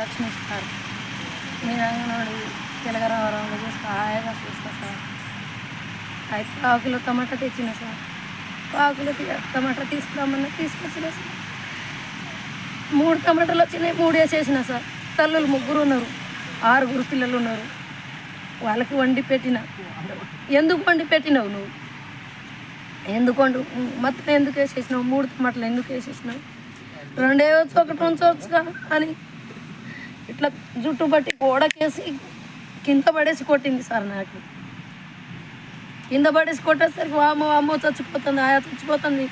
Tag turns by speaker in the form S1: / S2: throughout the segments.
S1: Lakshmi sir. నేను అంగన్వాడి తెలంగాణ హాయిగా చూస్తా సార్. అయితే పావు టమాటా తెచ్చిన సార్. పావుకిలో టమాటా తీసుకురామన్నా తీసుకొచ్చిన సార్. మూడు టమాటాలు వచ్చినాయి మూడు వేసేసిన సార్. తల్లులు ముగ్గురు ఉన్నారు ఆరుగురు పిల్లలు ఉన్నారు. వాళ్ళకి వండి పెట్టిన. ఎందుకు వండి పెట్టినావు నువ్వు? ఎందుకు వండు మొత్తం ఎందుకు వేసేసినావు? మూడు టమాటాలు ఎందుకు వేసేసినావు? రెండే వచ్చు ఒకటి ఉంచవచ్చుగా అని ఇట్లా జుట్టు బట్టి గోడకేసి కింద పడేసి కొట్టింది సార్ నాకు. కింద పడేసి కొట్టేసరికి వామో అమ్మో చచ్చిపోతుంది ఆయా చచ్చిపోతుంది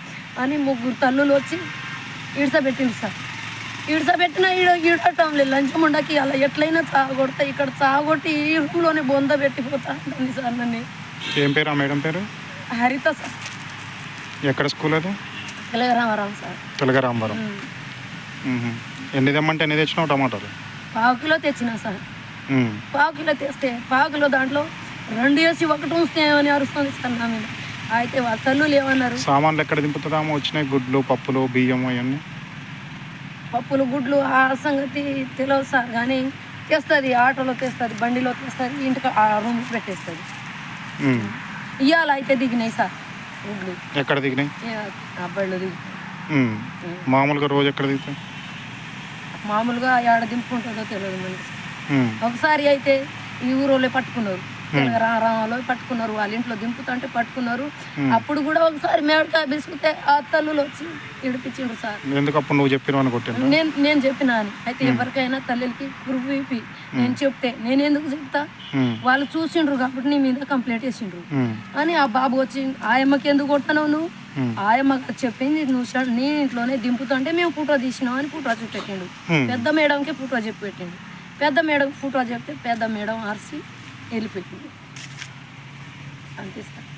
S1: అని ముగ్గురు తల్లులు వచ్చి ఈడ్చబెట్టింది సార్. ఈడ్చబెట్టిన ఈడ ఈడటం లేదు. లంచం ఉండకి అలా ఎట్లయినా చావగొడతా ఇక్కడ చావగొట్టి ఈ రూమ్లోనే బొంద పెట్టిపోతా అంటుంది సార్ నన్ను.
S2: ఏం పేరు ఆ మేడం పేరు?
S1: హరిత సార్.
S2: ఎక్కడ స్కూల్ అది?
S1: తెలంగాణ సార్.
S2: తెలుగు రాంబరం మ్మ్. ఎన్ని తెమ్మంటే ఎన్ని తెచ్చినావు టమాటాలు?
S1: పావు కిలో తెచ్చిన సార్. పావు కిలో తెస్తే పావు కిలో దాంట్లో రెండు వేసి ఒకటి ఉంచుతామని అరుస్తుంది సార్ నా మీద. అయితే వాళ్ళ తల్లులు ఏమన్నారు
S2: సామాన్లు ఎక్కడ దింపుతుందామో వచ్చినాయి? గుడ్లు పప్పులు బియ్యం అవన్నీ?
S1: పప్పులు గుడ్లు ఆ సంగతి తెలియదు సార్. కానీ తెస్తుంది ఆటోలో తెస్తుంది బండిలో తెస్తుంది ఇంటికి ఆ రూమ్ పెట్టేస్తుంది. ఇవాళ అయితే దిగినాయి సార్ గుడ్లు.
S2: ఎక్కడ దిగినాయి?
S1: దిగి
S2: మ్మ్. మామూలుగా రోజు ఎక్కడ దిగుతాయి?
S1: మామూలుగా ఏడ దింపుకుంటుందో తెలియదు మనకి. ఒకసారి అయితే ఈ ఊరోళ్ళే పట్టుకున్నారు తెలంగాణలో పట్టుకున్నారు. వాళ్ళ ఇంట్లో దింపుతుంటే పట్టుకున్నారు. అప్పుడు కూడా ఒకసారి మేడకాయ బిసుకుతే ఆ తల్లులు వచ్చి ఇడిపించిండ్రు సార్.
S2: ఎందుకు అప్పుడు నువ్వు చెప్పిన
S1: నేను నేను చెప్పినా అని. అయితే ఎవరికైనా తల్లికి కురుపు వీపి నేను చెప్తే నేను ఎందుకు చెప్తా? వాళ్ళు చూసిండ్రు కాబట్టి నీ మీద కంప్లైంట్ చేసిండ్రు. అని ఆ బాబు వచ్చి ఆయమ్మకి ఎందుకు కొడతావు నువ్వు. ఆయమ్మ చెప్పింది నువ్వు నీ ఇంట్లోనే దింపుతుంటే మేము ఫోటో తీసినాం అని ఫోటో చూపెట్టిండు పెద్ద మేడంకి ఫోటో చెప్పి పెట్టిండు. పెద్ద మేడం ఫోటో చెప్తే పెద్ద మేడం అరిసి వెళ్ళిపెట్టిండు అంతే సార్.